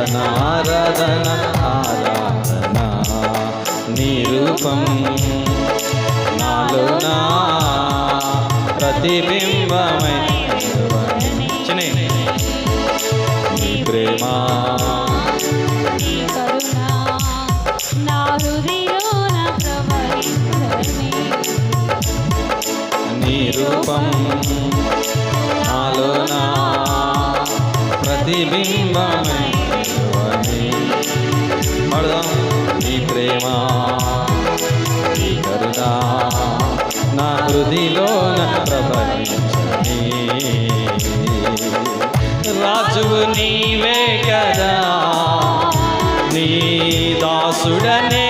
ఆరాధన ఆరాధన ఆరాధన నిరూపం. నాలో నా ప్రతిబింబమై నీ నిరూపం నాలో నా प्रतिबिंब ప్రేమ? నీ కరుణ నా హృదిలోన ప్రవహించని. రాజువు నీవే కదా నీ దాసుడనే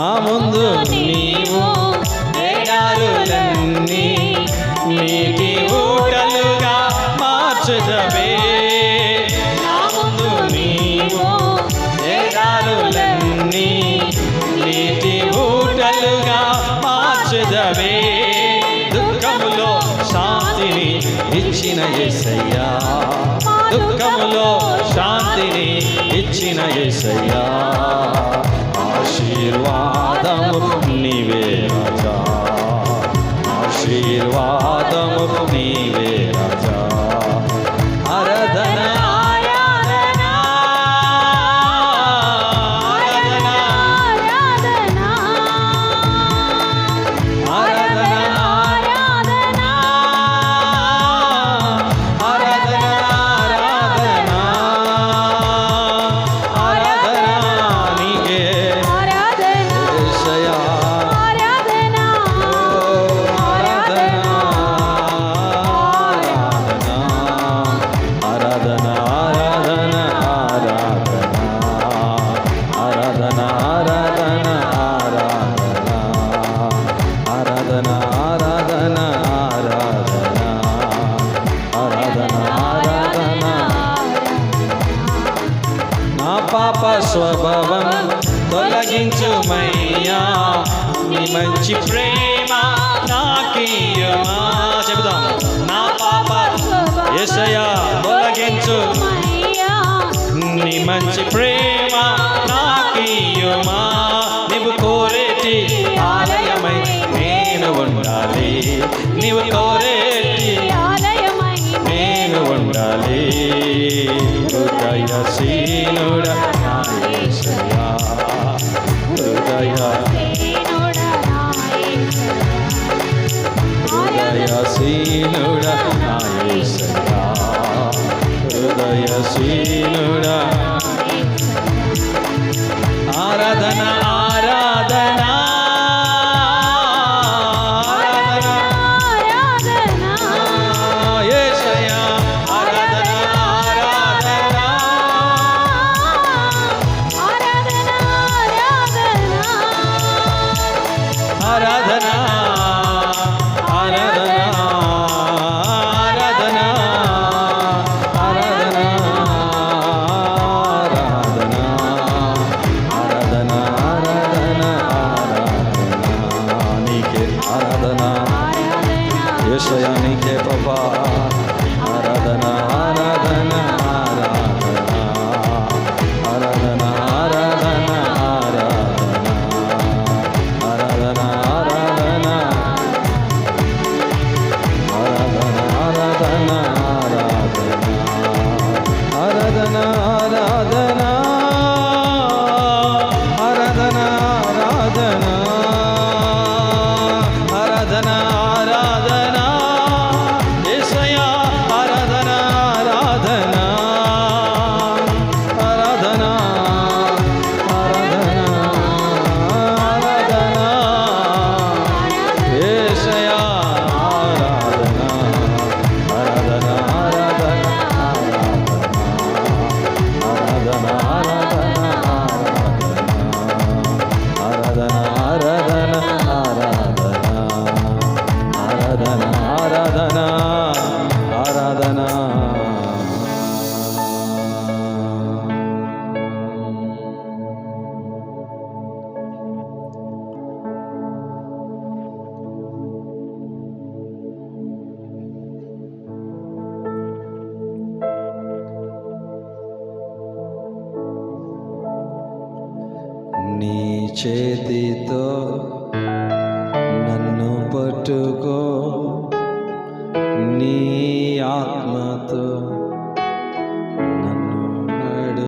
మా ముందు నీవు ఎడారులన్నీ నీటి ఊటలుగా మార్చదవే నా ముందు నీవు ఎడారులన్నీ నీటి ఊటలుగా మార్చదవే దుఃఖములో శాంతిని ఇచ్చిన ఎసయ్యా దుఃఖములో శాంతిని ఇచ్చిన ఏసయ్యా. ఆశీర్వాదము నీవే రాజా. ఆశీర్వాదము నీవే స్వభావం తొలగించుమయ్యా. నీ మంచి ప్రేమ నాకీయమా. చెబుదాం. నా పాప ఎసయా తొలగించు నీ మంచి ప్రేమ నాకీయమా. నీవు కోరేటి ఆలయమై నేను ఉండాలి. నీవు కోరే హృదయశీనుడ హృదయ హృదయశీనుడ హృదయశీనుడా ఆరాధన ఆరాధన. ఆరాధన నీ చేతితో పట్టుకో. నీ ఆత్మతో